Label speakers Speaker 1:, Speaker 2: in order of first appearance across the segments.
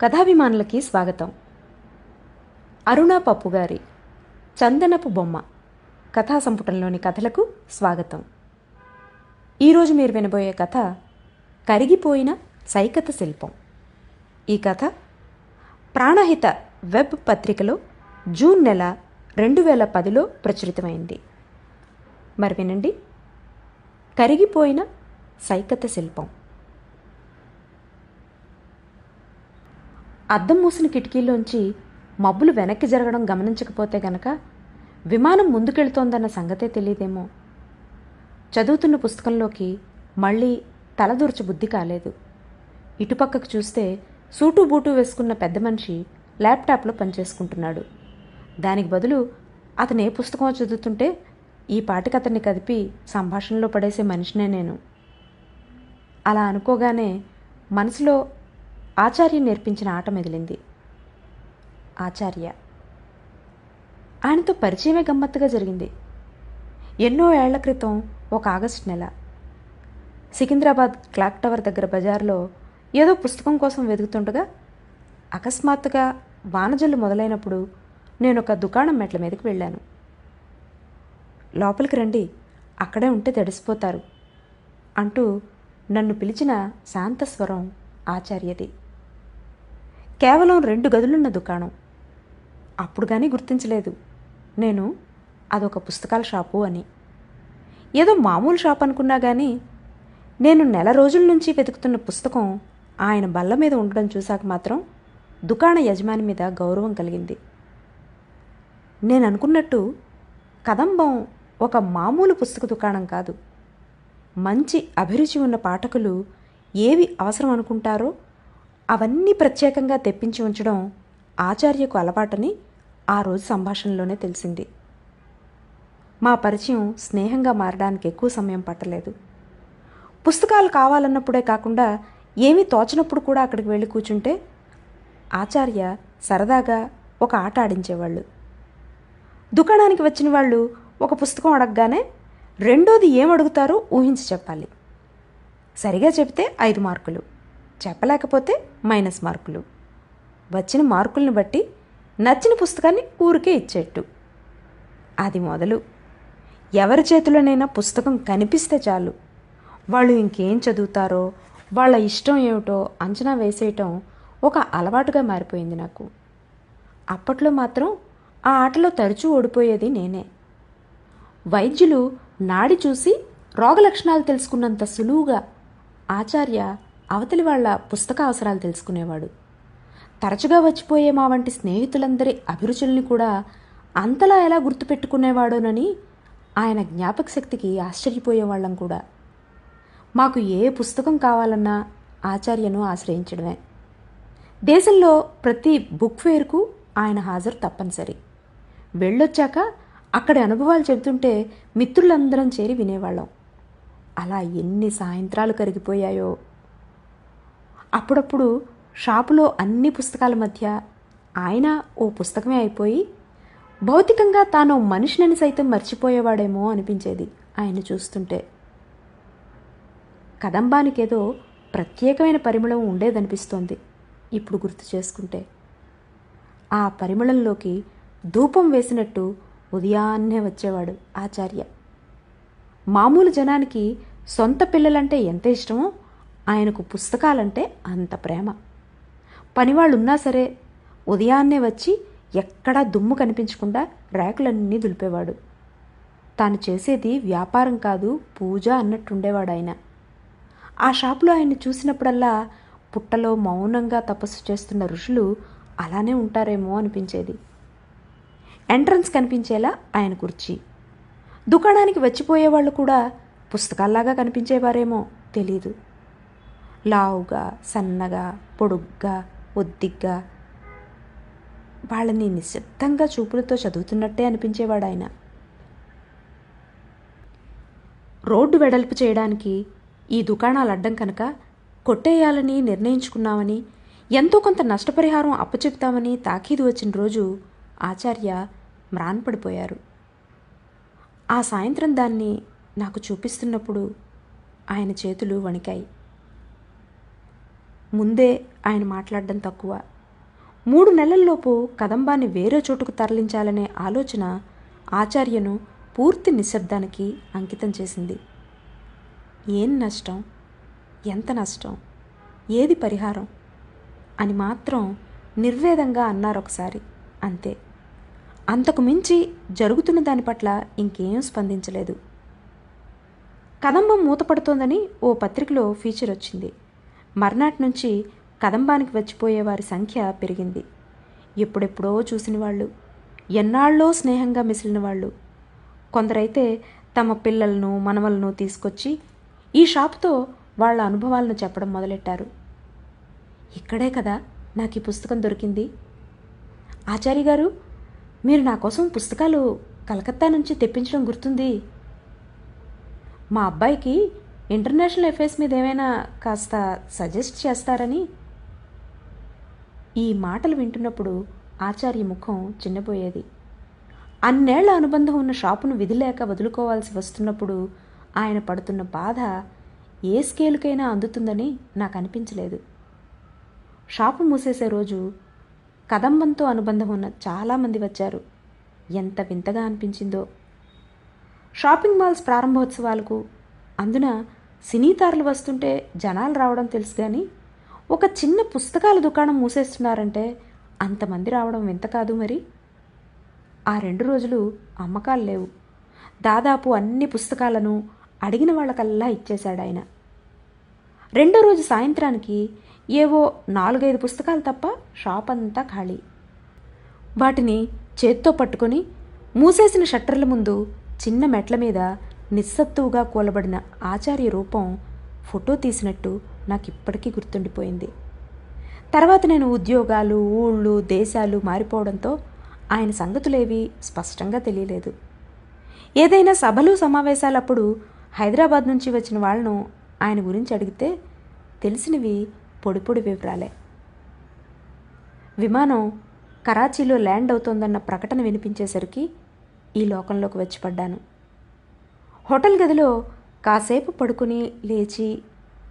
Speaker 1: కథాభిమానులకి స్వాగతం. అరుణ పప్పు గారి చందనపు బొమ్మ కథా సంపుటంలోని కథలకు స్వాగతం. ఈరోజు మీరు వినబోయే కథ కరిగిపోయిన సైకత శిల్పం. ఈ కథ ప్రాణహిత వెబ్ పత్రికలో జూన్ నెల రెండు వేల పదిలో ప్రచురితమైంది. మరి వినండి. కరిగిపోయిన సైకత శిల్పం. అద్దం మూసిన కిటికీలోంచి మబ్బులు వెనక్కి జరగడం గమనించకపోతే గనక విమానం ముందుకెళ్తోందన్న సంగతే తెలియదేమో. చదువుతున్న పుస్తకంలోకి మళ్ళీ తలదూర్చ బుద్ధి కాలేదు. ఇటుపక్కకు చూస్తే సూటు బూటు వేసుకున్న పెద్ద మనిషి ల్యాప్టాప్లో పనిచేసుకుంటున్నాడు. దానికి బదులు అతను ఏ పుస్తకమో చదువుతుంటే ఈ పాటికి అతన్ని కదిపి సంభాషణలో పడేసే మనిషినే నేను. అలా అనుకోగానే మనసులో ఆచార్య నేర్పించిన ఆట మిగిలింది. ఆచార్య. ఆయనతో పరిచయమే గమ్మత్తుగా జరిగింది. ఎన్నో ఏళ్ళ క్రితం ఒక ఆగస్టు నెల సికింద్రాబాద్ క్లాక్ టవర్ దగ్గర బజార్లో ఏదో పుస్తకం కోసం వెతుకుతుండగా అకస్మాత్తుగా వానజల్లు మొదలైనప్పుడు నేను ఒక దుకాణం మెట్ల మీదకి వెళ్ళాను. లోపలికి రండి అక్కడే ఉంటే తడిసిపోతారు అంటూ నన్ను పిలిచిన శాంతస్వరం ఆచార్యది. కేవలం రెండు గదులున్న దుకాణం. అప్పుడు కానీ గుర్తించలేదు. నేను అదొక పుస్తకాల షాపు అని. ఏదో మామూలు షాప్ అనుకున్నా కానీ నేను నెల రోజుల నుంచి వెతుకుతున్న పుస్తకం ఆయన బల్ల మీద ఉండడం చూశాక మాత్రం దుకాణ యజమాని మీద గౌరవం కలిగింది. నేను అనుకున్నట్టు కదంబం ఒక మామూలు పుస్తక దుకాణం కాదు. మంచి అభిరుచి ఉన్న పాఠకులు ఏవి అవసరం అనుకుంటారో అవన్నీ ప్రత్యేకంగా తెప్పించి ఉంచడం ఆచార్యకు అలవాటని ఆ రోజు సంభాషణలోనే తెలిసింది. మా పరిచయం స్నేహంగా మారడానికి ఎక్కువ సమయం పట్టలేదు. పుస్తకాలు కావాలన్నప్పుడే కాకుండా ఏమీ తోచనప్పుడు కూడా అక్కడికి వెళ్ళి కూర్చుంటే ఆచార్య సరదాగా ఒక ఆట ఆడించేవాళ్ళు. దుకాణానికి వచ్చిన వాళ్ళు ఒక పుస్తకం అడగగానే రెండోది ఏం అడుగుతారో ఊహించి చెప్పాలి. సరిగా చెబితే ఐదు మార్కులు. చెప్పలేకపోతే మైనస్ మార్కులు. వచ్చిన మార్కుల్ని బట్టి నచ్చిన పుస్తకాన్ని ఊరికే ఇచ్చేట్టు. అది మొదలు. ఎవరి చేతిలోనైనా పుస్తకం కనిపిస్తే చాలు. వాళ్ళు ఇంకేం చదువుతారో వాళ్ళ ఇష్టం ఏమిటో అంచనా వేసేయటం ఒక అలవాటుగా మారిపోయింది నాకు. అప్పట్లో మాత్రం ఆ ఆటలో తరచూ ఓడిపోయేది నేనే. వైద్యులు నాడి చూసి రోగ లక్షణాలు తెలుసుకున్నంత సులువుగా ఆచార్య అవతలి వాళ్ళ పుస్తక అవసరాలు తెలుసుకునేవాడు. తరచుగా వచ్చిపోయే మా వంటి స్నేహితులందరి అభిరుచుల్ని కూడా అంతలా ఎలా గుర్తుపెట్టుకునేవాడోనని ఆయన జ్ఞాపక శక్తికి ఆశ్చర్యపోయేవాళ్ళం కూడా. మాకు ఏ పుస్తకం కావాలన్నా ఆచార్యను ఆశ్రయించడమే. దేశంలో ప్రతి బుక్ ఫేర్కు ఆయన హాజరు తప్పనిసరి. వెళ్ళొచ్చాక అక్కడి అనుభవాలు చెబుతుంటే మిత్రులందరం చేరి వినేవాళ్ళం. అలా ఎన్ని సాయంత్రాలు కరిగిపోయాయో. అప్పుడప్పుడు షాపులో అన్ని పుస్తకాల మధ్య ఆయన ఓ పుస్తకమే అయిపోయి భౌతికంగా తాను మనిషినని సైతం మర్చిపోయేవాడేమో అనిపించేది ఆయన చూస్తుంటే. కదంబానికేదో ప్రత్యేకమైన పరిమళం ఉండేదనిపిస్తోంది ఇప్పుడు గుర్తు చేసుకుంటే. ఆ పరిమళంలోకి ధూపం వేసినట్టు ఉదయాన్నే వచ్చేవాడు ఆచార్య. మామూలు జనానికి సొంత పిల్లలంటే ఎంత ఇష్టమో ఆయనకు పుస్తకాలంటే అంత ప్రేమ. పనివాళ్ళు ఉన్నా సరే ఉదయాన్నే వచ్చి ఎక్కడా దుమ్ము కనిపించకుండా ర్యాకులన్నీ దులిపేవాడు. తాను చేసేది వ్యాపారం కాదు పూజ అన్నట్టుండేవాడు ఆయన ఆ షాపులో ఆయన్ని చూసినప్పుడల్లా పుట్టలో మౌనంగా తపస్సు చేస్తున్న ఋషులు అలానే ఉంటారేమో అనిపించేది. ఎంట్రన్స్ కనిపించేలా ఆయన కుర్చీ. దుకాణానికి వచ్చిపోయేవాళ్ళు కూడా పుస్తకాల్లాగా కనిపించేవారేమో తెలీదు. లావుగా సన్నగా పొడుగ్గా ఒద్దిగ్గా. వాళ్ళని నిశ్శబ్దంగా చూపులతో చదువుతున్నట్టే అనిపించేవాడు ఆయన రోడ్డు వెడల్పు చేయడానికి ఈ దుకాణాలు అడ్డం కనుక కొట్టేయాలని నిర్ణయించుకున్నామని ఎంతో కొంత నష్టపరిహారం అప్పచెప్తామని తాకీదు వచ్చిన రోజు ఆచార్య మ్రాన్పడిపోయారు ఆ సాయంత్రం దాన్ని నాకు చూపిస్తున్నప్పుడు ఆయన చేతులు వణికాయి. ముందే ఆయన మాట్లాడడం తక్కువ. మూడు నెలల్లోపు కదంబాన్ని వేరే చోటుకు తరలించాలనే ఆలోచన ఆచార్యను పూర్తి నిశ్శబ్దానికి అంకితం చేసింది. ఏం నష్టం? ఎంత నష్టం? ఏది పరిహారం? అని మాత్రం నిర్వేదంగా అన్నారు ఒకసారి. అంతే. అంతకు మించి జరుగుతున్న దాని పట్ల ఇంకేం స్పందించలేదు. కదంబం మూతపడుతోందని ఓ పత్రికలో ఫీచర్ వచ్చింది. మర్నాటి నుంచి కదంబానికి వచ్చిపోయే వారి సంఖ్య పెరిగింది. ఎప్పుడెప్పుడో చూసిన వాళ్ళు ఎన్నాళ్ళో స్నేహంగా మిసిలిన వాళ్ళు కొందరైతే తమ పిల్లలను మనవలను తీసుకొచ్చి ఈ షాపుతో వాళ్ళ అనుభవాలను చెప్పడం మొదలెట్టారు. ఇక్కడే కదా నాకు ఈ పుస్తకం దొరికింది. ఆచార్య గారు మీరు నా కోసం పుస్తకాలు కలకత్తా నుంచి తెప్పించడం గుర్తుంది. మా అబ్బాయికి ఇంటర్నేషనల్ అఫైర్స్ మీద ఏమైనా కాస్త సజెస్ట్ చేస్తారని? ఈ మాటలు వింటున్నప్పుడు ఆచార్య ముఖం చిన్నపోయేది. అన్నేళ్ళ అనుబంధం ఉన్న షాపును విధిలేక వదులుకోవాల్సి వస్తున్నప్పుడు ఆయన పడుతున్న బాధ ఏ స్కేలుకైనా అందుతుందని నాకు అనిపించలేదు షాపు మూసేసే రోజు కదంబంతో అనుబంధం ఉన్న చాలామంది వచ్చారు. ఎంత వింతగా అనిపించిందో. షాపింగ్ మాల్స్ ప్రారంభోత్సవాలకు అందున సినీతారులు వస్తుంటే జనాలు రావడం తెలుసు కానీ ఒక చిన్న పుస్తకాల దుకాణం మూసేస్తున్నారంటే అంతమంది రావడం వింత కాదు మరి. ఆ రెండు రోజులు అమ్మకాలు లేవు. దాదాపు అన్ని పుస్తకాలను అడిగిన వాళ్ళకల్లా ఇచ్చేశాడు ఆయన. రెండో రోజు సాయంత్రానికి ఏవో నాలుగైదు పుస్తకాలు తప్ప షాప్ అంతా ఖాళీ. వాటిని చేత్తో పట్టుకొని మూసేసిన షట్టర్ల ముందు చిన్న మెట్ల మీద నిస్సత్తువుగా కూలబడిన ఆచార్య రూపం ఫోటో తీసినట్టు నాకు ఇప్పటికీ గుర్తుండిపోయింది. తర్వాత నేను ఉద్యోగాలు ఊళ్ళు దేశాలు మారిపోవడంతో ఆయన సంగతులేవి స్పష్టంగా తెలియలేదు. ఏదైనా సభలు సమావేశాలప్పుడు హైదరాబాద్ నుంచి వచ్చిన వాళ్ళను ఆయన గురించి అడిగితే తెలిసినవి పొడి పొడి వివరాలే. విమానం కరాచీలో ల్యాండ్ అవుతోందన్న ప్రకటన వినిపించేసరికి ఈ లోకంలోకి వచ్చి పడ్డాను. హోటల్ గదిలో కాసేపు పడుకుని లేచి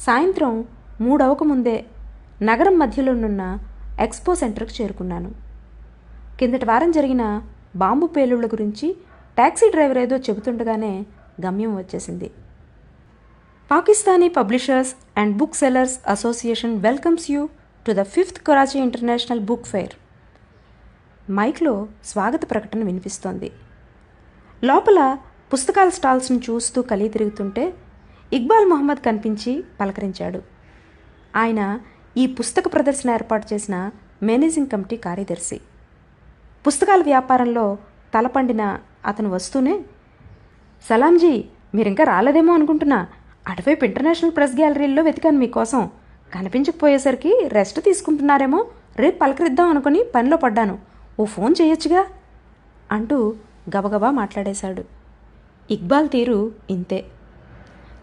Speaker 1: సాయంత్రం మూడవక ముందే నగరం మధ్యలోనున్న ఎక్స్పో సెంటర్కు చేరుకున్నాను. కిందటి వారం జరిగిన బాంబు పేలుళ్ళ గురించి టాక్సీ డ్రైవర్ ఏదో చెబుతుండగానే గమ్యం వచ్చేసింది. Pakistani publishers and book sellers association welcomes you to the fifth Karachi international book fair. మైక్లో స్వాగత ప్రకటన వినిపిస్తోంది. లోపల పుస్తకాల స్టాల్స్ను చూస్తూ కలిగి తిరుగుతుంటే ఇక్బాల్ మొహమ్మద్ కనిపించి పలకరించాడు. ఆయన ఈ పుస్తక ప్రదర్శన ఏర్పాటు చేసిన మేనేజింగ్ కమిటీ కార్యదర్శి. పుస్తకాల వ్యాపారంలో తలపండిన అతను వస్తూనే సలాంజీ మీరింకా రాలేదేమో అనుకుంటున్నా. అటువైపు ఇంటర్నేషనల్ ప్రెస్ గ్యాలరీల్లో వెతికాను మీకోసం. కనిపించకపోయేసరికి రెస్ట్ తీసుకుంటున్నారేమో రేపు పలకరిద్దాం అనుకుని పనిలో పడ్డాను. ఓ ఫోన్ చేయొచ్చుగా అంటూ గబగబా మాట్లాడేశాడు. ఇక్బాల్ తీరు ఇంతే.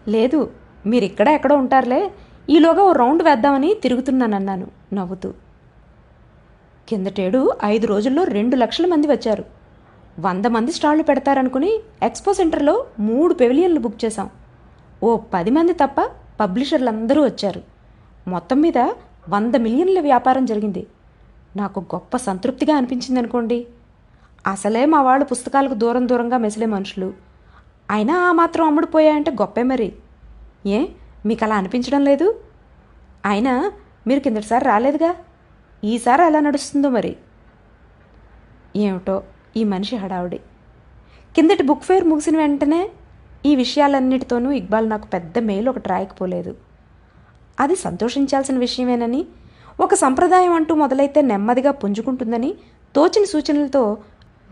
Speaker 1: లేదు మీరిక్కడ ఎక్కడో ఉంటారులే ఈలోగా ఓ రౌండ్ వేద్దామని తిరుగుతున్నానన్నాను నవ్వుతూ. కిందటేడు ఐదు రోజుల్లో రెండు లక్షల మంది వచ్చారు. వంద మంది స్టాళ్ళు పెడతారనుకుని ఎక్స్పో సెంటర్లో మూడు పెవిలియన్లు బుక్ చేశాం. ఓ పది మంది తప్ప పబ్లిషర్లందరూ వచ్చారు. మొత్తం మీద వంద మిలియన్ల వ్యాపారం జరిగింది. నాకు గొప్ప సంతృప్తిగా అనిపించింది అనుకోండి అసలే మా వాళ్ళు పుస్తకాలకు దూరం దూరంగా మెసిలే మనుషులు. అయినా ఆ మాత్రం అమ్ముడుపోయాయంటే గొప్పే మరి. ఏ? మీకు అలా అనిపించడం లేదు? అయినా మీరు కిందటిసారి రాలేదుగా? ఈసారి ఎలా నడుస్తుందో మరి? ఏమిటో ఈ మనిషి హడావుడి. కిందటి బుక్ ఫేర్ ముగిసిన వెంటనే ఈ విషయాలన్నిటితోనూ ఇక్బాల్ నాకు పెద్ద మెయిల్ ఒకటి రాయకపోలేదు. అది సంతోషించాల్సిన విషయమేనని ఒక సంప్రదాయం అంటూ మొదలైతే నెమ్మదిగా పుంజుకుంటుందని తోచిన సూచనలతో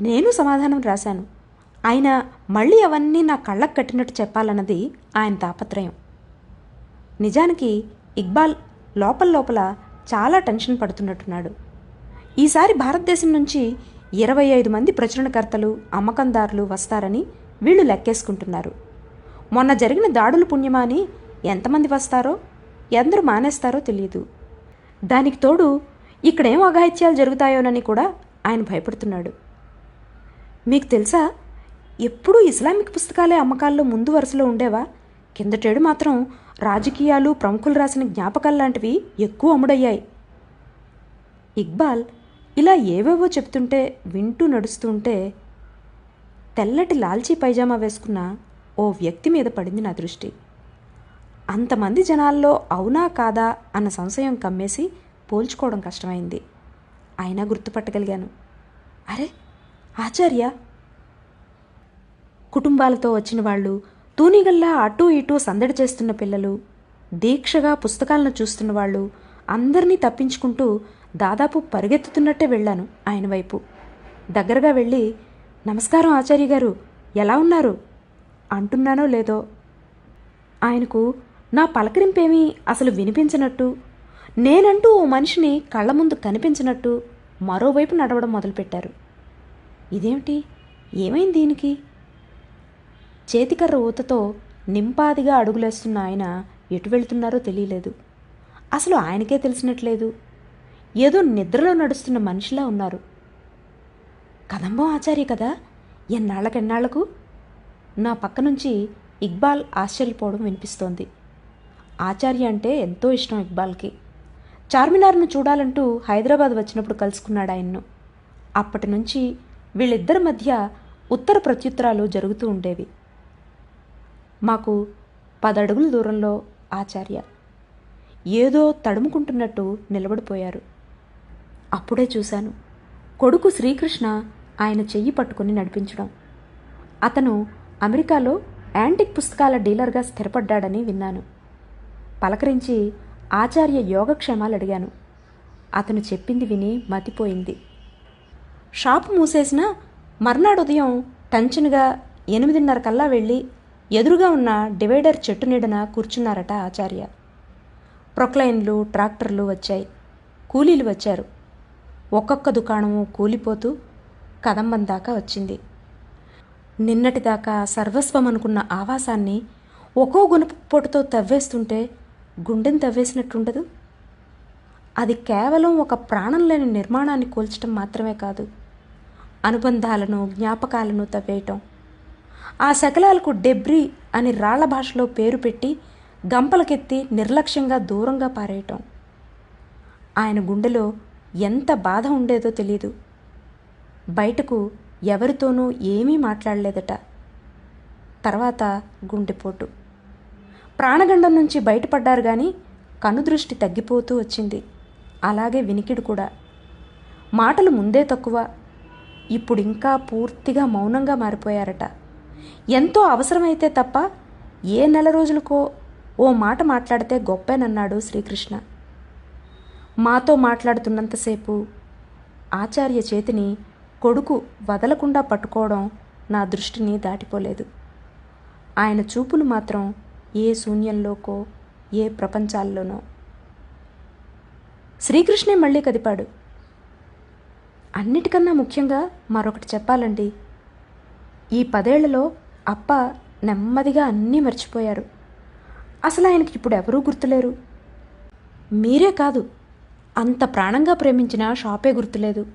Speaker 1: నేను సమాధానం రాశాను. ఆయన మళ్ళీ అవన్నీ నా కళ్ళకు కట్టినట్టు చెప్పాలన్నది ఆయన తాపత్రయం. నిజానికి ఇక్బాల్ లోపల లోపల చాలా టెన్షన్ పడుతున్నట్టున్నాడు. ఈసారి భారతదేశం నుంచి ఇరవై ఐదు మంది ప్రచురణకర్తలు అమ్మకందారులు వస్తారని వీళ్ళు లెక్కేసుకుంటున్నారు. మొన్న జరిగిన దాడులు పుణ్యమా అని ఎంతమంది వస్తారో ఎందరు మానేస్తారో తెలియదు దానికి తోడు ఇక్కడేం అఘాయిత్యాలు జరుగుతాయోనని కూడా ఆయన భయపడుతున్నాడు. మీకు తెలుసా? ఎప్పుడూ ఇస్లామిక్ పుస్తకాలే అమ్మకాల్లో ముందు వరుసలో ఉండేవా? కిందటేడు మాత్రం రాజకీయాలు ప్రముఖులు రాసిన జ్ఞాపకాలు లాంటివి ఎక్కువ అమ్ముడయ్యాయి. ఇక్బాల్ ఇలా ఏవేవో చెప్తుంటే వింటూ నడుస్తుంటే తెల్లటి లాల్చీ పైజామా వేసుకున్న ఓ వ్యక్తి మీద పడింది నా దృష్టి. అంతమంది జనాల్లో అవునా కాదా అన్న సంశయం కమ్మేసి పోల్చుకోవడం కష్టమైంది. అయినా గుర్తుపట్టగలిగాను. అరే ఆచార్య కుటుంబాలతో వచ్చిన వాళ్ళు తూనిగల్లా అటూ ఇటూ సందడి చేస్తున్న పిల్లలు దీక్షగా పుస్తకాలను చూస్తున్న వాళ్ళు అందరినీ తప్పించుకుంటూ దాదాపు పరిగెత్తుతున్నట్టే వెళ్ళాను ఆయన వైపు. దగ్గరగా వెళ్ళి నమస్కారం ఆచార్య గారు ఎలా ఉన్నారు? అంటున్నానో లేదో? ఆయనకు నా పలకరింపేమీ అసలు వినిపించినట్టు నేనంటూ ఓ మనిషిని కళ్ళ ముందు కనిపించినట్టు మరోవైపు నడవడం మొదలుపెట్టారు. ఇదేమిటి? ఏమైంది దీనికి? చేతికర్ర ఊతతో నింపాదిగా అడుగులేస్తున్న ఆయన ఎటు వెళ్తున్నారో తెలియలేదు. అసలు ఆయనకే తెలిసినట్లేదు. ఏదో నిద్రలో నడుస్తున్న మనిషిలా ఉన్నారు. కదంబం ఆచార్య కదా ఎన్నాళ్ళకెన్నాళ్ళకు నా పక్క నుంచి ఇక్బాల్ ఆశ్చర్యపోవడం వినిపిస్తోంది. ఆచార్య అంటే ఎంతో ఇష్టం ఇక్బాల్కి. చార్మినార్ను చూడాలంటూ హైదరాబాద్ వచ్చినప్పుడు కలుసుకున్నాడు ఆయన్ను. అప్పటి నుంచి వీళ్ళిద్దరి మధ్య ఉత్తర ప్రత్యుత్తరాలు జరుగుతూ ఉండేవి. మాకు పదడుగుల దూరంలో ఆచార్య. ఏదో తడుముకుంటున్నట్టు నిలబడిపోయారు. అప్పుడే చూశాను. కొడుకు శ్రీకృష్ణ ఆయన చెయ్యి పట్టుకుని నడిపించడం. అతను అమెరికాలో యాంటిక్ పుస్తకాల డీలర్గా స్థిరపడ్డాడని విన్నాను. పలకరించి ఆచార్య యోగక్షేమాలు అడిగాను. అతను చెప్పింది విని మతిపోయింది. షాపు మూసేసిన మర్నాడు ఉదయం టంచనుగా ఎనిమిదిన్నర కల్లా వెళ్ళి ఎదురుగా ఉన్న డివైడర్ చెట్టు నీడన కూర్చున్నారట ఆచార్య. ప్రొక్లైన్లు ట్రాక్టర్లు వచ్చాయి. కూలీలు వచ్చారు. ఒక్కొక్క దుకాణము కూలిపోతూ కదంబం దాకా వచ్చింది. నిన్నటిదాకా సర్వస్వం అనుకున్న ఆవాసాన్ని ఒక్కో గుణపు పొట్టుతో తవ్వేస్తుంటే గుండెని తవ్వేసినట్టుండదు. అది కేవలం ఒక ప్రాణం లేని నిర్మాణాన్ని కూల్చడం మాత్రమే కాదు. అనుబంధాలను జ్ఞాపకాలను తవ్వేయటం. ఆ శకలాలకు డెబ్రీ అని రాళ్ళ భాషలో పేరు పెట్టి గంపలకెత్తి నిర్లక్ష్యంగా దూరంగా పారేయటం. ఆయన గుండెలో ఎంత బాధ ఉండేదో తెలియదు బయటకు ఎవరితోనూ ఏమీ మాట్లాడలేదట. తర్వాత గుండెపోటు. ప్రాణగండం నుంచి బయటపడ్డారు కానీ కనుదృష్టి తగ్గిపోతూ వచ్చింది. అలాగే వినికిడు కూడా. మాటలు ముందే తక్కువ. ఇప్పుడు ఇంకా పూర్తిగా మౌనంగా మారిపోయారట. ఎంతో అవసరమైతే తప్ప ఏ నెల రోజులకో ఓ మాట మాట్లాడితే గొప్పేనన్నాడు శ్రీకృష్ణ. మాతో మాట్లాడుతున్నంతసేపు ఆచార్య చేతిని కొడుకు వదలకుండా పట్టుకోవడం నా దృష్టిని దాటిపోలేదు. ఆయన చూపులు మాత్రం ఏ శూన్యంలోకో ఏ ప్రపంచాల్లోనో. శ్రీకృష్ణే మళ్ళీ కదిపాడు. అన్నిటికన్నా ముఖ్యంగా మరొకటి చెప్పాలండి. ఈ పదేళ్ళలో అప్ప నెమ్మదిగా అన్నీ మర్చిపోయారు. అసలు ఆయనకి ఇప్పుడు ఎవరూ గుర్తులేరు. మీరే కాదు అంత ప్రాణంగా ప్రేమించిన షాపే గుర్తులేదు.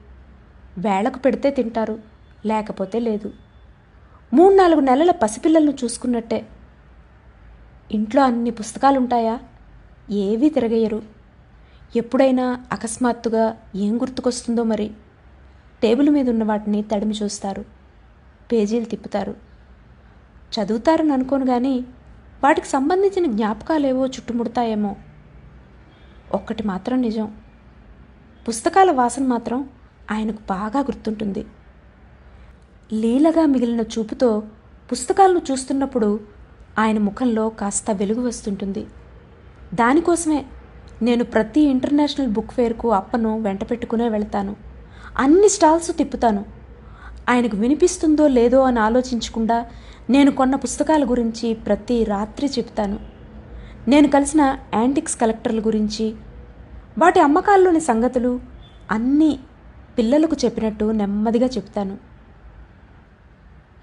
Speaker 1: వేళకు పెడితే తింటారు లేకపోతే లేదు. మూడు నాలుగు నెలల పసిపిల్లలను చూసుకున్నట్టే. ఇంట్లో అన్ని పుస్తకాలుంటాయా? ఏవీ తిరగయ్యరు ఎప్పుడైనా అకస్మాత్తుగా ఏం గుర్తుకొస్తుందో మరి. టేబుల్ మీద ఉన్న వాటిని తడిమి చూస్తారు. పేజీలు తిప్పుతారు. చదువుతారని అనుకోను కానీ వాటికి సంబంధించిన జ్ఞాపకాలేవో చుట్టుముడతాయేమో. ఒక్కటి మాత్రం నిజం. పుస్తకాల వాసన మాత్రం ఆయనకు బాగా గుర్తుంటుంది. లీలగా మిగిలిన చూపుతో పుస్తకాలను చూస్తున్నప్పుడు ఆయన ముఖంలో కాస్త వెలుగు వస్తుంటుంది. దానికోసమే నేను ప్రతి ఇంటర్నేషనల్ బుక్ ఫేర్కు అప్పను వెంట పెట్టుకునే వెళ్తాను. అన్ని స్టాల్స్ తిప్పుతాను. ఆయనకు వినిపిస్తుందో లేదో అని ఆలోచించకుండా నేను కొన్న పుస్తకాల గురించి ప్రతి రాత్రి చెప్తాను నేను కలిసిన యాంటిక్స్ కలెక్టర్ల గురించి వాటి అమ్మకాల్లోని సంగతులు అన్నీ పిల్లలకు చెప్పినట్టు నెమ్మదిగా చెప్తాను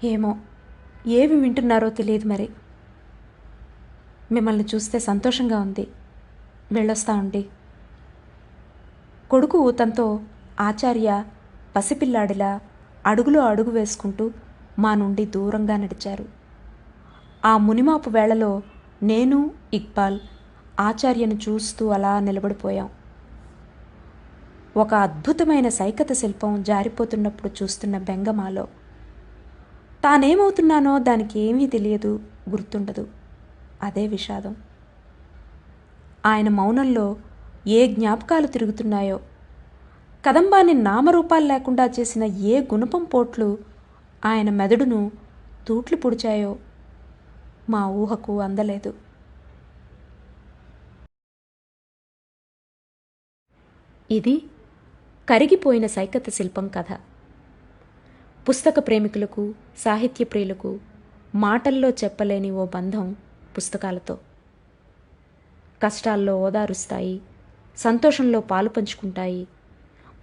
Speaker 1: ఏమో ఏవి వింటున్నారో తెలియదు మరి. మిమ్మల్ని చూస్తే సంతోషంగా ఉంది. వెళ్ళొస్తా ఉండి. కొడుకు ఊతంతో ఆచార్య పసిపిల్లాడిలా అడుగులో అడుగు వేసుకుంటూ మా నుండి దూరంగా నడిచారు. ఆ మునిమాపు వేళలో నేను ఇక్బాల్ ఆచార్యను చూస్తూ అలా నిలబడిపోయాం. ఒక అద్భుతమైన సైకత శిల్పం జారిపోతున్నప్పుడు చూస్తున్న బెంగమాలో తానేమవుతున్నానో దానికి ఏమీ తెలియదు గుర్తుండదు. అదే విషాదం. ఆయన మౌనంలో ఏ జ్ఞాపకాలు తిరుగుతున్నాయో కదంబాన్ని నామరూపాలు లేకుండా చేసిన ఏ గుణపం పోట్లు ఆయన మెదడును తూట్లు పొడిచాయో మా ఊహకు అందలేదు. ఇది కరిగిపోయిన సైకత శిల్పం కథ. పుస్తక ప్రేమికులకు సాహిత్య ప్రియులకు మాటల్లో చెప్పలేని ఓ బంధం పుస్తకాలతో. కష్టాల్లో ఓదారుస్తాయి సంతోషంలో పాలు పంచుకుంటాయి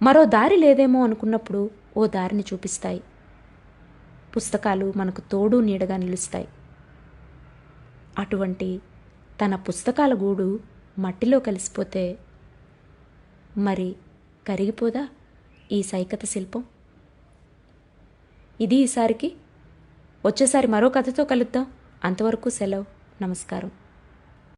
Speaker 1: మరో దారి లేదేమో అనుకున్నప్పుడు ఓ దారిని చూపిస్తాయి. పుస్తకాలు మనకు తోడు నీడగా నిలుస్తాయి. అటువంటి తన పుస్తకాల గూడు మట్టిలో కలిసిపోతే మరి కరిగిపోదా ఈ సైకత శిల్పం? ఇది ఈసారికి. వచ్చేసారి మరో కథతో కలుద్దాం. అంతవరకు సెలవు. నమస్కారం.